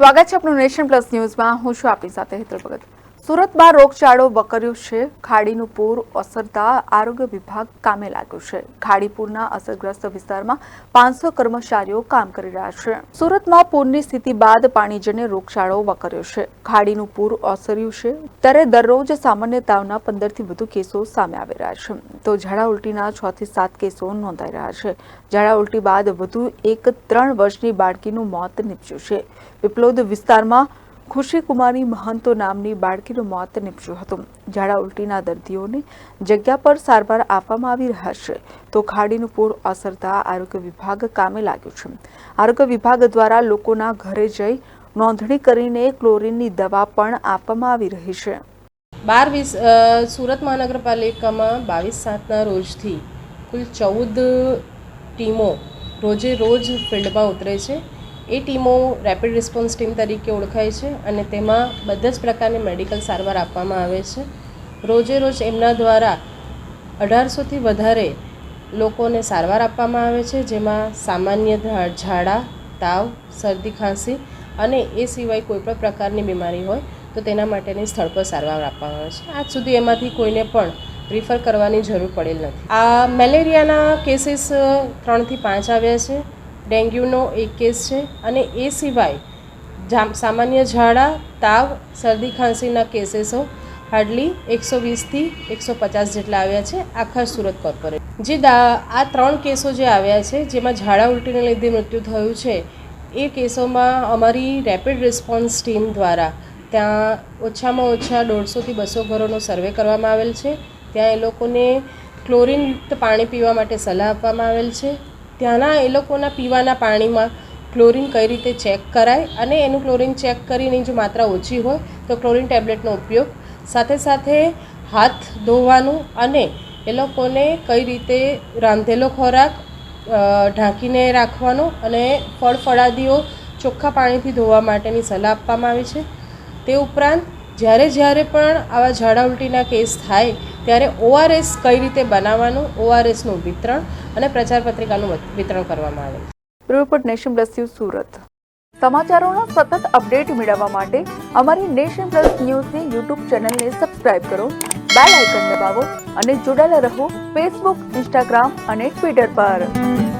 સ્વાગત છે આપનું નેશન પ્લસ ન્યૂઝમાં. હું છું આપની સાથે હેતલ ભગત. સુરતમાં રોગચાળો વકર્યો છે. ખાડીનું પૂર અસરતા આરોગ્ય વિભાગ કામે લાગ્યું છે. ખાડીપુરના અસરગ્રસ્ત વિસ્તારમાં પાંચસો કર્મચારીઓ કામ કરી રહ્યા છે. સુરતમાં પૂરની સ્થિતિ બાદ પાણીજન્ય રોગચાળો વકર્યો છે. ખાડીનું પૂર ઓસર્યું છે. ત્યારે દરરોજ સામાન્ય તાવના પંદરથી વધુ કેસો સામે આવી રહ્યા છે. તો ઝાડા ઉલટીના છ થી સાત કેસો નોંધાઈ રહ્યા છે. ઝાડા ઉલટી બાદ વધુ એક ત્રણ વર્ષની બાળકીનું મોત નીપજ્યું છે. વિપ્લોદ વિસ્તારમાં ખુશીકુમારી મહંતો નામની બાળકીનું મોત નીપજ્યું હતું. ઝાડા ઉલટીના દર્દીઓને જગ્યા પર સારવાર આપવામાં આવી રહ્યા છે. તો ખાડીનું પૂર અસરતા આરોગ્ય વિભાગ કામે લાગ્યું છે. આરોગ્ય વિભાગ દ્વારા લોકોના ઘરે જઈ નોંધણી કરીને ક્લોરીનની દવા પણ આપવામાં આવી રહી છે. બાર વીસ સુરત મહાનગરપાલિકામાં બાવીસ સાતના રોજથી કુલ ચૌદ ટીમો રોજે રોજ ફિલ્ડમાં ઉતરે છે. એ ટીમો રેપિડ રિસ્પોન્સ ટીમ તરીકે ઓળખાય છે અને તેમાં બધા જ પ્રકારની મેડિકલ સારવાર આપવામાં આવે છે. રોજે રોજ એમના દ્વારા અઢારસોથી વધારે લોકોને સારવાર આપવામાં આવે છે, જેમાં સામાન્ય ઝાડા, તાવ, શરદી, ખાંસી અને એ સિવાય કોઈ પણ પ્રકારની બીમારી હોય તો તેના માટેની સ્થળ પર સારવાર આપવામાં આવે છે. આજ સુધી એમાંથી કોઈને પણ રિફર કરવાની જરૂર પડેલ નથી. આ મેલેરિયાના કેસીસ ત્રણથી પાંચ આવ્યા છે. ડેન્ગ્યુનો એક કેસ છે અને એ સિવાય જામ સામાન્ય ઝાડા, તાવ, શરદી, ખાંસીના કેસીસો હાર્ડલી એકસો વીસથી એકસો પચાસ જેટલા આવ્યા છે આખા સુરત કોર્પોરેટ. જે દા, આ ત્રણ કેસો જે આવ્યા છે, જેમાં ઝાડા ઉલટીને લીધે મૃત્યુ થયું છે, એ કેસોમાં અમારી રેપિડ રિસ્પોન્સ ટીમ દ્વારા ત્યાં ઓછામાં ઓછા દોઢસોથી બસો ઘરોનો સર્વે કરવામાં આવેલ છે. ત્યાં એ લોકોને ક્લોરિનયુક્ત પાણી પીવા માટે સલાહ આપવામાં આવેલ છે. ત્યાંના એ લોકોના પીવાના પાણીમાં ક્લોરિન કઈ રીતે ચેક કરાય અને એનું ક્લોરિન ચેક કરીને જો માત્રા ઓછી હોય તો ક્લોરિન ટેબ્લેટનો ઉપયોગ. સાથે સાથે હાથ ધોવાનું અને એ લોકોને કઈ રીતે રાંધેલો ખોરાક ઢાંકીને રાખવાનો અને ફળ ફળાદીઓ ચોખ્ખા પાણીથી ધોવા માટેની સલાહ આપવામાં આવી છે. તે ઉપરાંત જ્યારે જ્યારે પણ આવા ઝાડા ઉલટીના કેસ થાય ત્યારે ઓઆરએસ કઈ રીતે બનાવવાનું, ઓઆરએસનું વિતરણ અને પ્રચાર પત્રિકાનું વિતરણ કરવામાં આવે report nation plus news Surat. સમાચારોનો સતત અપડેટ મેળવવા માટે અમારી નેશન પ્લસ ન્યૂઝની યુટ્યુબ ચેનલને સબસ્ક્રાઇબ કરો, બેલ આઇકન દબાવો અને જોડાયેલા રહો ફેસબુક, ઇન્સ્ટાગ્રામ અને ટ્વિટર પર.